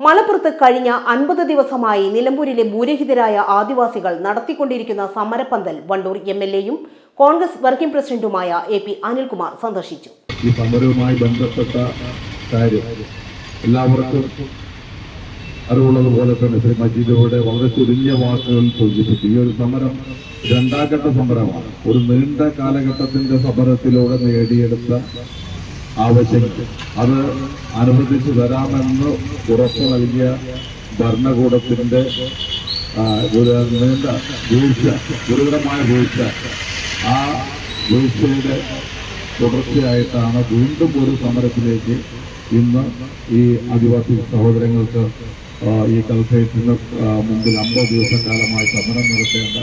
മലപ്പുറത്ത് കഴിഞ്ഞ അൻപത് ദിവസമായി നിലമ്പൂരിലെ ഭൂരഹിതരായ ആദിവാസികൾ നടത്തിക്കൊണ്ടിരിക്കുന്ന സമരപ്പന്തൽ വണ്ടൂർ എം എൽ എയും കോൺഗ്രസ് വർക്കിംഗ് പ്രസിഡന്റുമായ എ പി അനിൽകുമാർ സന്ദർശിച്ചു. ഈ സമരവുമായി ബന്ധപ്പെട്ട കാര്യം എല്ലാവർക്കും അറിവുള്ളതുപോലെ തന്നെ ശ്രീ മജീദോടെ വളരെ ചുരുങ്ങിയ വാക്കുകൾ സൂചിപ്പിച്ചു. ഈ ഒരു സമരം രണ്ടാം ഘട്ട സമരമാണ്. ഒരു നീണ്ട കാലഘട്ടത്തിന്റെ സമരത്തിലൂടെ നേടിയെടുത്ത ആവശ്യങ്ങൾ അത് അനുവദിച്ചു തരാമെന്ന് ഉറപ്പ് നൽകിയ ഭരണകൂടത്തിന്റെ നീണ്ട വീഴ്ച ഗുരുതരമായ വീഴ്ച. ആ വീഴ്ചയുടെ തുടർച്ചയായിട്ടാണ് വീണ്ടും ഒരു സമരത്തിലേക്ക് ഇന്ന് ഈ ആദിവാസി സഹോദരങ്ങൾക്ക് ഈ കൽഫേറ്റിന് മുമ്പിൽ അമ്പത് ദിവസക്കാലമായി സമരം നടത്തേണ്ട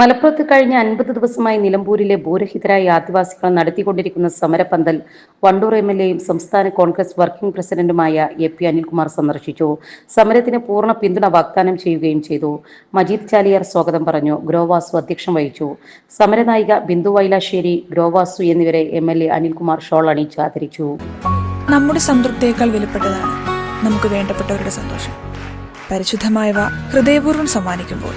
മലപ്പുറത്ത് കഴിഞ്ഞ അൻപത് ദിവസമായി നിലമ്പൂരിലെ ഭൂരഹിതരായ ആദിവാസികൾ നടത്തിക്കൊണ്ടിരിക്കുന്ന സമരപന്തൽ വണ്ടൂർ എം എൽ എയും സംസ്ഥാന കോൺഗ്രസ് വർക്കിംഗ് പ്രസിഡന്റുമായ എ പി അനിൽകുമാർ സന്ദർശിച്ചു. സമരത്തിന് പൂർണ പിന്തുണ വാഗ്ദാനം ചെയ്യുകയും ചെയ്തു. മജീദ് ചാലിയാർ സ്വാഗതം പറഞ്ഞു. ഗ്രോവാസു അധ്യക്ഷം വഹിച്ചു. സമരനായിക ബിന്ദു വൈലാശ്ശേരി ഗ്രോവാസു എന്നിവരെ M L A Anilkumar shawl അണിയിച്ച് ആദരിച്ചു. നമ്മുടെ സംതൃപ്തിയേക്കാൾ വിലപ്പെട്ടതാണ് നമുക്ക് വേണ്ടപ്പെട്ടവരുടെ സന്തോഷം. പരിശുദ്ധമായവ ഹൃദയപൂർവം സമ്മാനിക്കുമ്പോൾ